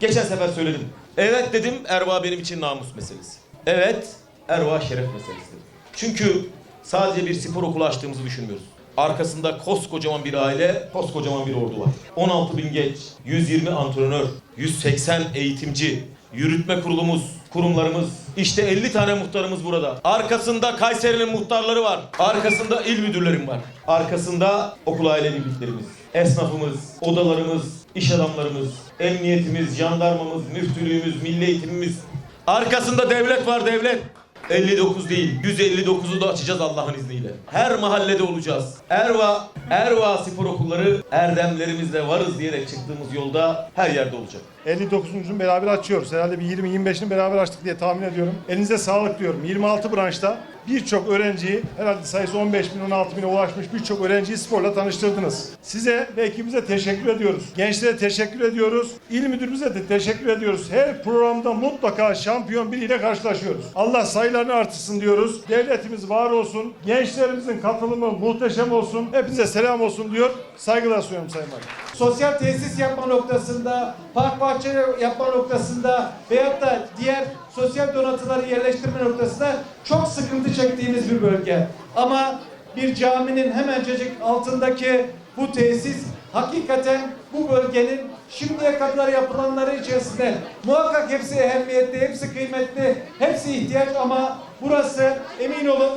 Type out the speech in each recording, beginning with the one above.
Geçen sefer söyledim. Evet dedim Erva benim için namus meselesi. Evet Erva şeref meselesi. dedim. Çünkü sadece bir spor okulu açtığımızı düşünmüyoruz. Arkasında koskocaman bir aile, koskocaman bir ordu var. 16 bin genç, 120 antrenör, 180 eğitimci, yürütme kurulumuz, kurumlarımız, işte 50 tane muhtarımız burada. Arkasında Kayseri'nin muhtarları var. Arkasında il müdürlerim var. Arkasında okul aile birliklerimiz, esnafımız, odalarımız, iş adamlarımız, emniyetimiz, jandarmamız, müftülüğümüz, milli eğitimimiz. Arkasında devlet var devlet. 59 değil, 159'u da açacağız Allah'ın izniyle. Her mahallede olacağız. Erva, Erva spor okulları erdemlerimizle varız diyerek çıktığımız yolda her yerde olacak. 59'uncunu beraber açıyoruz. Herhalde bir 20-25'ini beraber açtık diye tahmin ediyorum. Elinize sağlık diyorum. 26 branşta birçok öğrenciyi, herhalde sayısı 15 bin, 16 bine ulaşmış birçok öğrenciyi sporla tanıştırdınız. Size ve ekibimize teşekkür ediyoruz. Gençlere teşekkür ediyoruz. İl müdürümüze de teşekkür ediyoruz. Her programda mutlaka şampiyon biriyle karşılaşıyoruz. Allah sayılarını artırsın diyoruz. Devletimiz var olsun. Gençlerimizin katılımı muhteşem olsun. Hepinize selam olsun diyor. Saygılar sunuyorum Sayın Valim. Sosyal tesis yapma noktasında, park bahçe yapma noktasında veyahut da diğer sosyal donatıları yerleştirme noktasında çok sıkıntı çektiğimiz bir bölge. Ama bir caminin hemencecik altındaki bu tesis hakikaten bu bölgenin şimdiye kadar yapılanları içerisinde muhakkak hepsi ehemmiyetli, hepsi kıymetli, hepsi ihtiyaç ama burası emin olun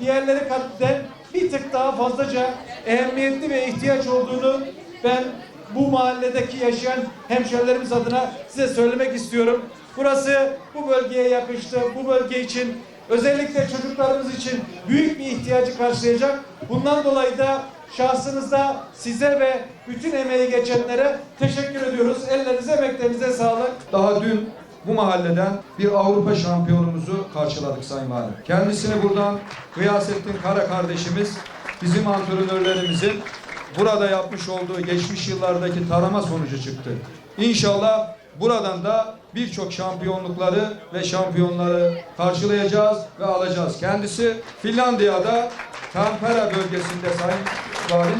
diğerleri kadar bir tık daha fazlaca ehemmiyetli ve ihtiyaç olduğunu ben bu mahalledeki yaşayan hemşerilerimiz adına size söylemek istiyorum. Burası bu bölgeye yakıştı. Bu bölge için özellikle çocuklarımız için büyük bir ihtiyacı karşılayacak. Bundan dolayı da şahsınızda size ve bütün emeği geçenlere teşekkür ediyoruz. Ellerinize, emeklerinize sağlık. Daha dün bu mahalleden bir Avrupa şampiyonumuzu karşıladık Sayın Valim. Kendisini buradan Gıyasettin Kara kardeşimiz bizim antrenörlerimizin burada yapmış olduğu geçmiş yıllardaki tarama sonucu çıktı. İnşallah buradan da birçok şampiyonlukları ve şampiyonları karşılayacağız ve alacağız. Kendisi Finlandiya'da Tampere bölgesinde Sayın Valim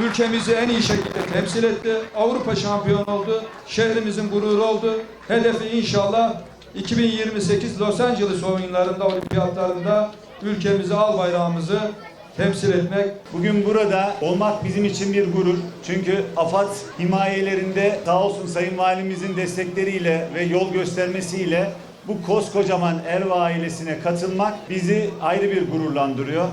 ülkemizi en iyi şekilde temsil etti. Avrupa şampiyonu oldu. Şehrimizin gururu oldu. Hedefi inşallah 2028 Los Angeles oyunlarında, olimpiyatlarında ülkemizi, al bayrağımızı temsil etmek. Bugün burada olmak bizim için bir gurur. Çünkü AFAD himayelerinde sağ olsun Sayın Valimizin destekleriyle ve yol göstermesiyle bu koskocaman Erva ailesine katılmak bizi ayrı bir gururlandırıyor.